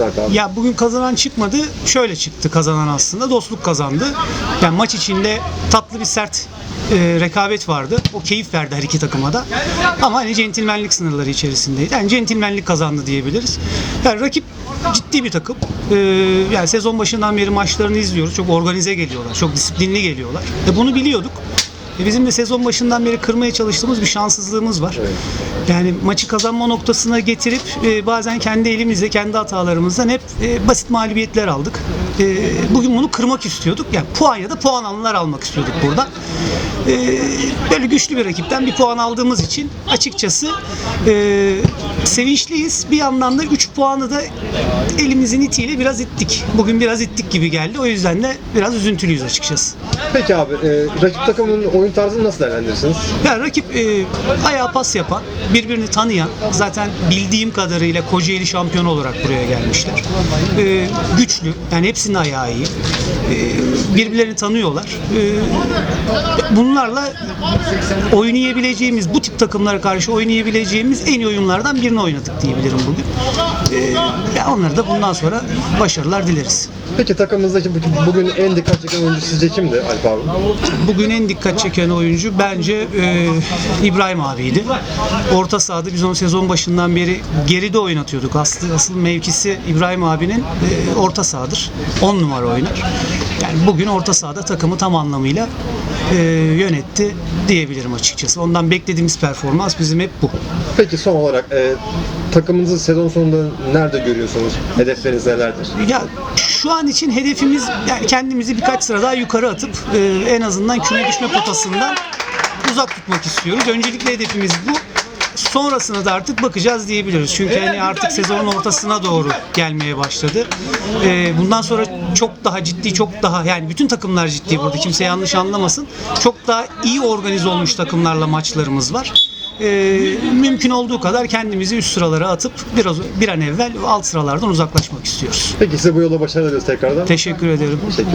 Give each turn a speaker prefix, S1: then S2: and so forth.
S1: Alp abi?
S2: Ya bugün kazanan çıkmadı. Şöyle çıktı kazanan aslında. Dostluk kazandı. Yani maç içinde tatlı bir sert e, rekabet vardı. O keyif verdi her iki takıma da. Ama hani centilmenlik sınırları içerisindeydi. Yani centilmenlik kazandı diyebiliriz. Yani rakip ciddi bir takım. E, yani sezon başından beri maçlarını izliyoruz. Çok organize geliyorlar. Çok disiplinli geliyorlar. E, bunu biliyorduk. E, Bizim de sezon başından beri kırmaya çalıştığımız bir şanssızlığımız var. Yani maçı kazanma noktasına getirip e, bazen kendi elimizle, kendi hatalarımızdan hep e, basit mağlubiyetler aldık. E, bugün bunu kırmak istiyorduk. Yani puan ya da puan alanlar almak istiyorduk burada. E, böyle güçlü bir rakipten bir puan aldığımız için açıkçası e, sevinçliyiz. Bir yandan da 3 puanı da elimizin itiyle biraz ittik. Bugün biraz ittik gibi geldi. O yüzden de biraz üzüntülüyüz açıkçası.
S1: Peki abi, e, rakip takımın oyun tarzını nasıl değerlendirirsiniz?
S2: Yani rakip e, ayağa pas yapan, birbirini tanıyan, zaten bildiğim kadarıyla Kocaeli şampiyonu olarak buraya gelmişler. E, güçlü, yani hepsinin ayağı iyi. E, birbirlerini tanıyorlar. E, bunlarla oynayabileceğimiz, bu tip takımlara karşı oynayabileceğimiz en iyi oyunlardan birini oynadık diyebilirim bugün. E, onları da bundan sonra başarılar dileriz.
S1: Peki takımımızdaki bu- bugün en dikkat çeken oyuncu sizce kimdi Alp abi?
S2: Bugün en dikkat çeken oyuncu bence e, İbrahim abiydi. Orta sahada biz onu sezon başından beri geride oynatıyorduk. Aslı asıl mevkisi İbrahim abinin e, orta sahadır. 10 numara oynar. Yani bugün orta sahada takımı tam anlamıyla e, yönetti diyebilirim açıkçası. Ondan beklediğimiz performans bizim hep bu.
S1: Peki son olarak e, takımınızı sezon sonunda nerede görüyorsunuz? Hedefleriniz nelerdir?
S2: Ya şu an için hedefimiz yani kendimizi birkaç sıra daha yukarı atıp e, en azından küme düşme potasından uzak tutmak istiyoruz. Öncelikle hedefimiz bu. Sonrasına da artık bakacağız diyebiliriz. Çünkü hani artık sezonun ortasına doğru gelmeye başladı. E, bundan sonra çok daha ciddi, çok daha yani bütün takımlar ciddi burada kimse yanlış anlamasın. Çok daha iyi organize olmuş takımlarla maçlarımız var. E, mümkün olduğu kadar kendimizi üst sıralara atıp biraz bir an evvel alt sıralardan uzaklaşmak istiyoruz.
S1: Peki size bu yola başarılar diliyoruz tekrardan.
S2: Teşekkür ederim.
S1: Teşekkürler.